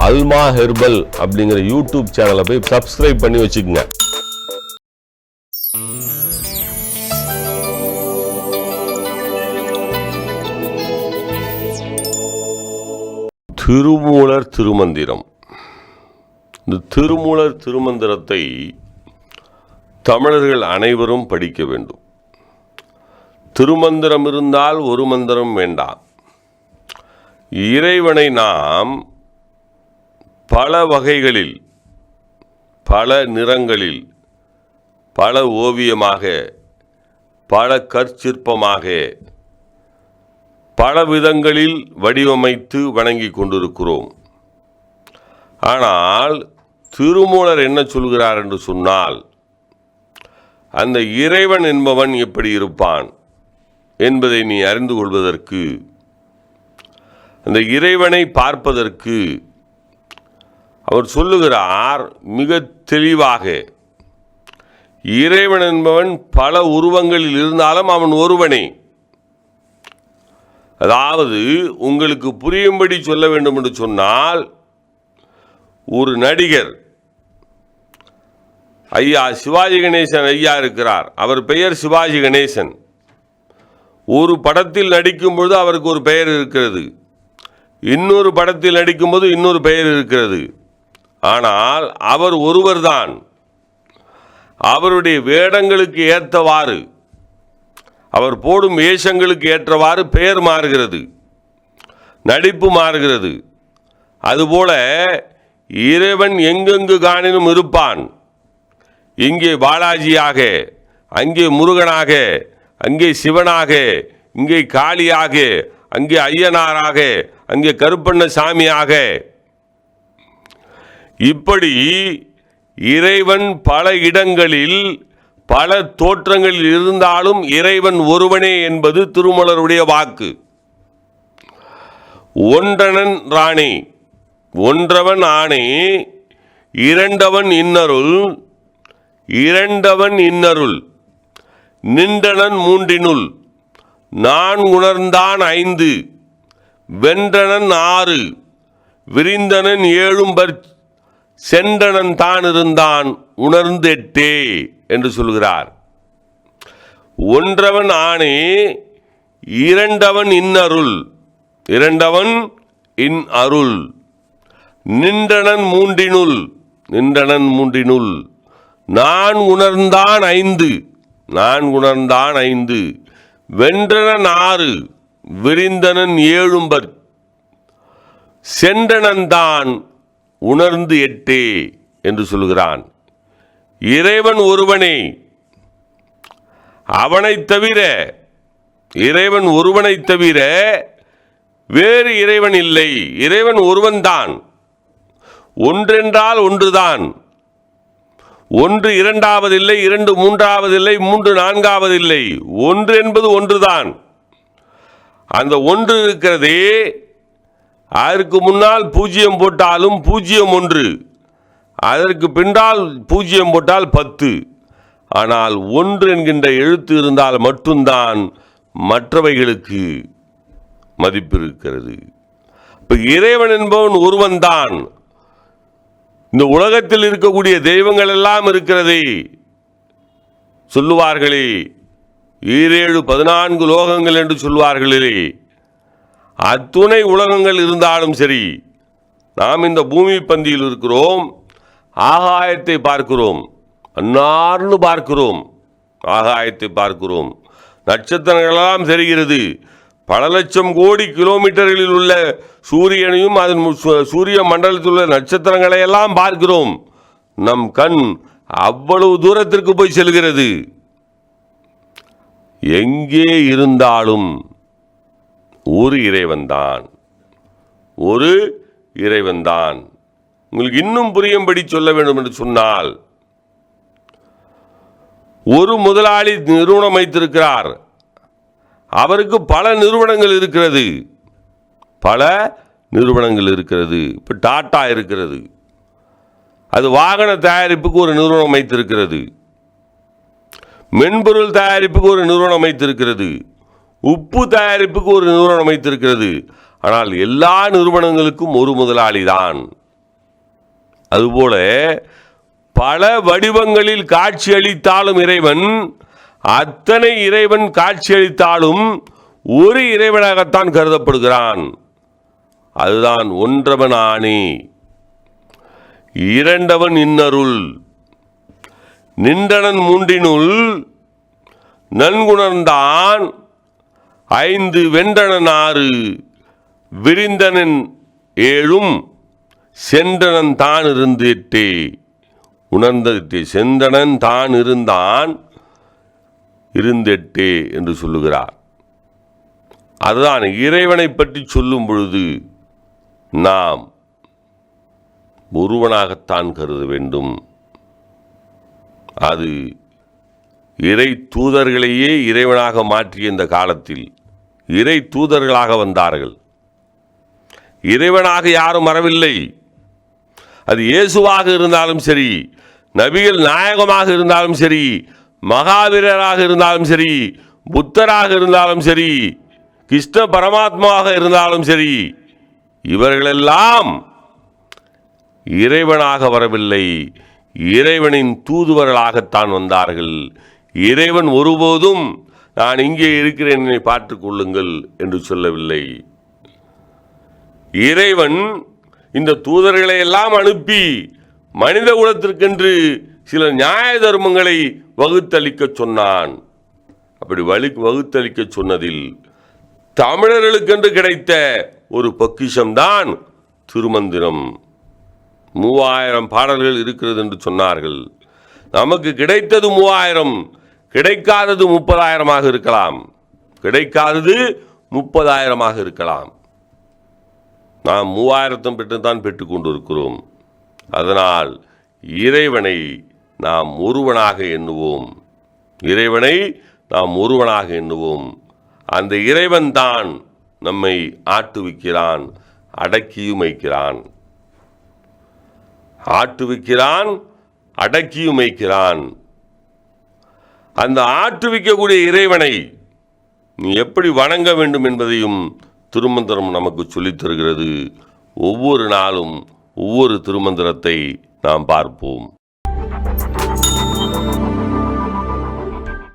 அல்மா herbal அப்படிங்கிற YouTube சேனலை போய் சப்ஸ்கிரைப் பண்ணி வச்சுக்கோங்க. திருமூலர் திருமந்திரம். இந்த திருமூலர் திருமந்திரத்தை தமிழர்கள் அனைவரும் படிக்க வேண்டும். திருமந்திரம் இருந்தால் ஒரு மந்திரம் வேண்டாம். இறைவனை நாம் பல வகைகளில் பல நிறங்களில் பல ஓவியமாக பல கற்சிற்பமாக பல விதங்களில் வடிவமைத்து வணங்கி கொண்டிருக்கிறோம். ஆனால் திருமூலர் என்ன சொல்கிறார் என்று சொன்னால் அந்த இறைவன் என்பவன் எப்படி இருப்பான் என்பதை நீ அறிந்து கொள்வதற்கு அந்த இறைவனை பார்ப்பதற்கு அவர் சொல்லுகிறார் மிக தெளிவாக இறைவன் என்பவன் பல உருவங்களில் இருந்தாலும் அவன் ஒருவனே. அதாவது உங்களுக்கு புரியும்படி சொல்ல வேண்டும் என்று சொன்னால் ஒரு நடிகர் ஐயா சிவாஜி கணேசன் ஐயா இருக்கிறார். அவர் பெயர் சிவாஜி கணேசன். ஒரு படத்தில் நடிக்கும் பொழுது அவருக்கு ஒரு பெயர் இருக்கிறது. இன்னொரு படத்தில் நடிக்கும்போது இன்னொரு பெயர் இருக்கிறது. ஆனால் அவர் ஒருவர்தான். அவருடைய வேடங்களுக்கு ஏற்றவாறு அவர் போடும் வேஷங்களுக்கு ஏற்றவாறு பெயர் மாறுகிறது நடிப்பு மாறுகிறது. அதுபோல இறைவன் எங்கெங்கு காணினும் இருப்பான்? இங்கே பாலாஜியாக அங்கே முருகனாக அங்கே சிவனாக இங்கே காளியாக அங்கே ஐயனாராக அங்கே கருப்பண்ண சாமியாக இப்படி இறைவன் பல இடங்களில் பல தோற்றங்களில் இருந்தாலும் இறைவன் ஒருவனே என்பது திருமலருடைய வாக்கு. ஒன்றனன் ராணி ஒன்றவன் ஆணை இரண்டவன் இன்னருள் இரண்டவன் இன்னருள் நின்றனன் மூன்றினுள் நான் உணர்ந்தான் ஐந்து வென்றனன் ஆறு விரிந்தனன் ஏழும் பர் சென்றனன் தான் இருந்தான் உணர்ந்தெட்டே என்று சொல்கிறார். ஒன்றவன் ஆணே இரண்டவன் இன்னருள். இரண்டவன் இன் அருள். நின்றனன் மூன்றினுள். நின்றனன் மூன்றினுள். நான் உணர்ந்தான் ஐந்து. நான் உணர்ந்தான் ஐந்து. வென்றனன் ஆறு. விரிந்தனன் ஏழும்பர். சென்றனன் உணர்ந்து எட்டே என்று சொல்கிறான் இறைவன் ஒருவனே. அவனை தவிர இறைவன் ஒருவனைத் தவிர வேறு இறைவன் இல்லை. இறைவன் ஒருவன்தான். ஒன்றென்றால் ஒன்றுதான். ஒன்று இரண்டாவதில்லை இரண்டு மூன்றாவதில்லை மூன்று நான்காவதில்லை. ஒன்று என்பது ஒன்றுதான். அந்த ஒன்று இருக்கிறதே அதற்கு முன்னால் பூஜ்ஜியம் போட்டாலும் பூஜ்ஜியம் ஒன்று. அதற்கு பின்னால் பூஜ்ஜியம் போட்டால் பத்து. ஆனால் ஒன்று என்கின்ற எழுத்து இருந்தால் மட்டும்தான் மற்றவைகளுக்கு மதிப்பு இருக்கிறது இப்போ இறைவன் என்பவன் ஒருவன்தான். இந்த உலகத்தில் இருக்கக்கூடிய தெய்வங்கள் எல்லாம் இருக்கிறதே. சொல்லுவார்களே ஈரேழு பதினான்கு லோகங்கள் என்று சொல்வார்களே அத்துணை உலகங்கள் இருந்தாலும் சரி நாம் இந்த பூமி பந்தியில் இருக்கிறோம் ஆகாயத்தை பார்க்கிறோம் அன்னார்னு பார்க்கிறோம் ஆகாயத்தை பார்க்கிறோம். நட்சத்திரங்களெல்லாம் தெரிகிறது. பல லட்சம் கோடி கிலோமீட்டர்களில் உள்ள சூரியனையும் அதன் சு- சூரிய மண்டலத்தில் உள்ள நட்சத்திரங்களை எல்லாம் பார்க்கிறோம். நம் கண் அவ்வளவு தூரத்திற்கு போய் செல்கிறது. எங்கே இருந்தாலும் ஒரு இறைவன்தான் ஒரு இறைவன்தான் உங்களுக்கு இன்னும் புரியும்படி சொல்ல வேண்டும் என்று சொன்னால் ஒரு முதலாளி நிறுவனம் வைத்திருக்கிறார். அவருக்கு பல நிறுவனங்கள் இருக்கிறது. பல நிறுவனங்கள் இருக்கிறது. இப்போ டாட்டா இருக்கிறது. அது வாகன தயாரிப்புக்கு ஒரு நிறுவனம் வைத்திருக்கிறது. மென்பொருள் தயாரிப்புக்கு ஒரு நிறுவனம் அமைத்திருக்கிறது உப்பு தயாரிப்புக்கு ஒரு நிறுவனம் அமைத்திருக்கிறது. ஆனால் எல்லா நிறுவனங்களுக்கும் ஒரு முதலாளி தான் அதுபோல பல வடிவங்களில் காட்சியளித்தாலும் இறைவன் அத்தனை இறைவன் காட்சியளித்தாலும் ஒரு இறைவனாகத்தான் கருதப்படுகிறான். அதுதான் ஒன்றவன் ஆணி. இரண்டவன் இன்னருள். நின்றனன் மூன்றினுள் நன்குணர்ந்தான். ஐந்து வென்றனன் ஆறு விரிந்தனன் ஏழும் சென்றனன் தான் இருந்திட்டே உணர்ந்தது செந்தனன் தான் இருந்தான் இருந்தெட்டே என்று சொல்லுகிறார். அதுதான் இறைவனை பற்றி சொல்லும் பொழுது நாம் ஒருவனாகத்தான் கருத வேண்டும். அது இறை தூதர்களையே இறைவனாக மாற்றிய இந்த காலத்தில் இறை தூதர்களாக வந்தார்கள். இறைவனாக யாரும் வரவில்லை. அது இயேசுவாக இருந்தாலும் சரி நபிகள் நாயகமாக இருந்தாலும் சரி மகாவீரராக இருந்தாலும் சரி புத்தராக இருந்தாலும் சரி கிருஷ்ண பரமாத்மாவாக இருந்தாலும் சரி இவர்களெல்லாம் இறைவனாக வரவில்லை. இறைவனின் தூதுவர்களாகத்தான் வந்தார்கள். இறைவன் ஒருபோதும் நான் இங்கே இருக்கிறேன் என்னை பார்த்துக் கொள்ளுங்கள் என்று சொல்லவில்லை. இறைவன் இந்த தூதர்களை எல்லாம் அனுப்பி மனித குலத்திற்கென்று சில நியாய தர்மங்களை வகுத்தளிக்க சொன்னான். அப்படி வலி வகுத்தளிக்க சொன்னதில் தமிழர்களுக்கென்று கிடைத்த ஒரு பொக்கிஷம்தான் திருமந்திரம். மூவாயிரம் பாடல்கள் இருக்கிறது என்று சொன்னார்கள். நமக்கு கிடைத்தது மூவாயிரம். கிடைக்காதது முப்பதாயிரமாக இருக்கலாம். கிடைக்காதது முப்பதாயிரமாக இருக்கலாம். நாம் மூவாயிரத்தம் பெற்றுத்தான் பெற்றுக்கொண்டு இருக்கிறோம் அதனால் இறைவனை நாம் ஒருவனாக எண்ணுவோம். இறைவனை நாம் ஒருவனாக எண்ணுவோம். அந்த இறைவன் தான் நம்மை ஆட்டுவிக்கிறான் அடக்கியும் வைக்கிறான். ஆட்டுவிக்கிறான் அடக்கியும் வைக்கிறான். அந்த ஆற்றுவிக்கக்கூடிய இறைவனை நீ எப்படி வணங்க வேண்டும் என்பதையும் திருமந்திரம் நமக்கு சொல்லித் தருகிறது. ஒவ்வொரு நாளும் ஒவ்வொரு திருமந்திரத்தை நாம் பார்ப்போம்.